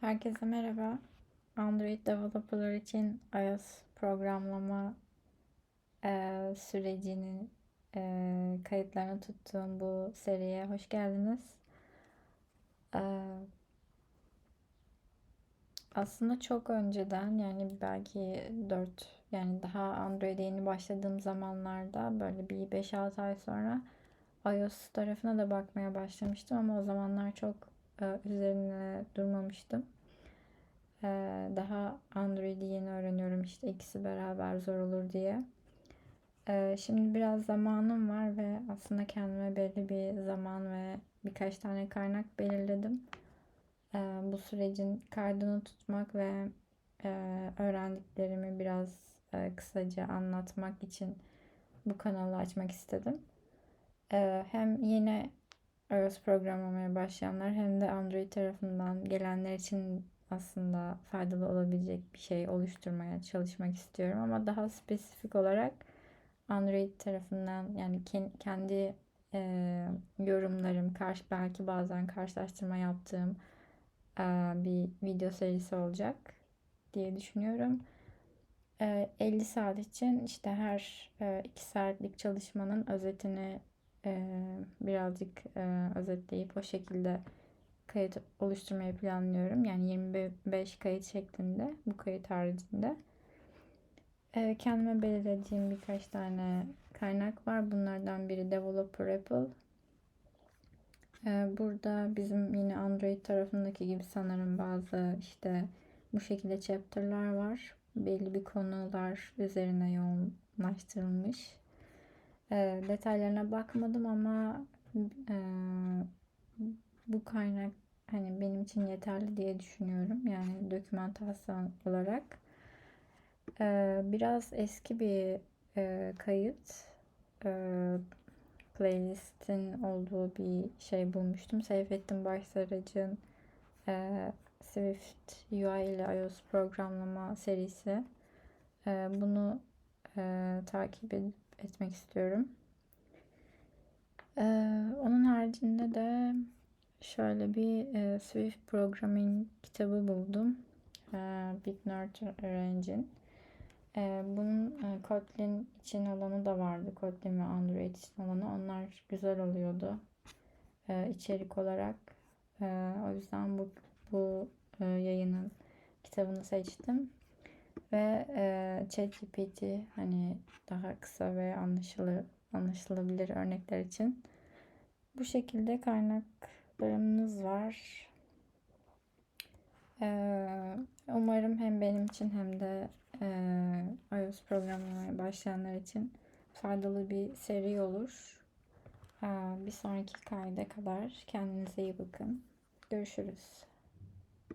Herkese merhaba. Android developerlar için iOS programlama eee, sürecinin eee, kayıtlarını tuttuğum bu seriye hoş geldiniz. Eee, aslında çok önceden yani belki 4 yani daha Android'e yeni başladığım zamanlarda böyle bir 5-6 ay sonra iOS tarafına da bakmaya başlamıştım ama o zamanlar çok üzerine durmamıştım. Ee, daha Android'i yeni öğreniyorum işte ikisi beraber zor olur diye. Ee, şimdi biraz zamanım var ve aslında kendime belli bir zaman ve birkaç tane kaynak belirledim. Bu sürecin kaydını tutmak ve e, öğrendiklerimi biraz e, kısaca anlatmak için bu kanalı açmak istedim. Hem yeni iOS programlamaya başlayanlar hem de Android tarafından gelenler için aslında faydalı olabilecek bir şey oluşturmaya çalışmak istiyorum ama daha spesifik olarak Android tarafından yani kendi e, yorumlarım, karşı belki bazen karşılaştırma yaptığım e, bir video serisi olacak diye düşünüyorum. E, 50 saat için işte her e, 2 saatlik çalışmanın özetini birazcık özetleyip o şekilde kayıt oluşturmayı planlıyorum. Yani 25 kayıt şeklinde bu kayıt haricinde. Kendime belirlediğim birkaç tane kaynak var. Bunlardan biri Developer Apple. Burada bizim yine Android tarafındaki gibi sanırım bazı işte bu şekilde chapter'lar var. Belli bir konular üzerine yoğunlaştırılmış. Ee, detaylarına bakmadım ama e, bu kaynak hani benim için yeterli diye düşünüyorum. Yani dokümantasyon olarak. Ee, biraz eski bir e, kayıt. E, playlistin olduğu bir şey bulmuştum. Seyfettin Başsarıcı'nın e, Swift UI ile iOS programlama serisi. E, bunu e, takip ed- etmek istiyorum. E, onun haricinde de Şöyle bir e, Swift Programming kitabı buldum. E, Big Nerd Range'in. E, bunun e, Kotlin için olanı da vardı. Kotlin ve Android için olanı. Onlar güzel oluyordu. E, içerik olarak. E, o yüzden bu, bu e, yayının kitabını seçtim. Ve e, ChatGPT hani daha kısa ve anlaşılır, anlaşılabilir örnekler için bu şekilde kaynak kitaplarımız var. Ee, umarım hem benim için hem de e, iOS programlamaya başlayanlar için faydalı bir seri olur. Ee, bir sonraki kayda kadar kendinize iyi bakın. Görüşürüz.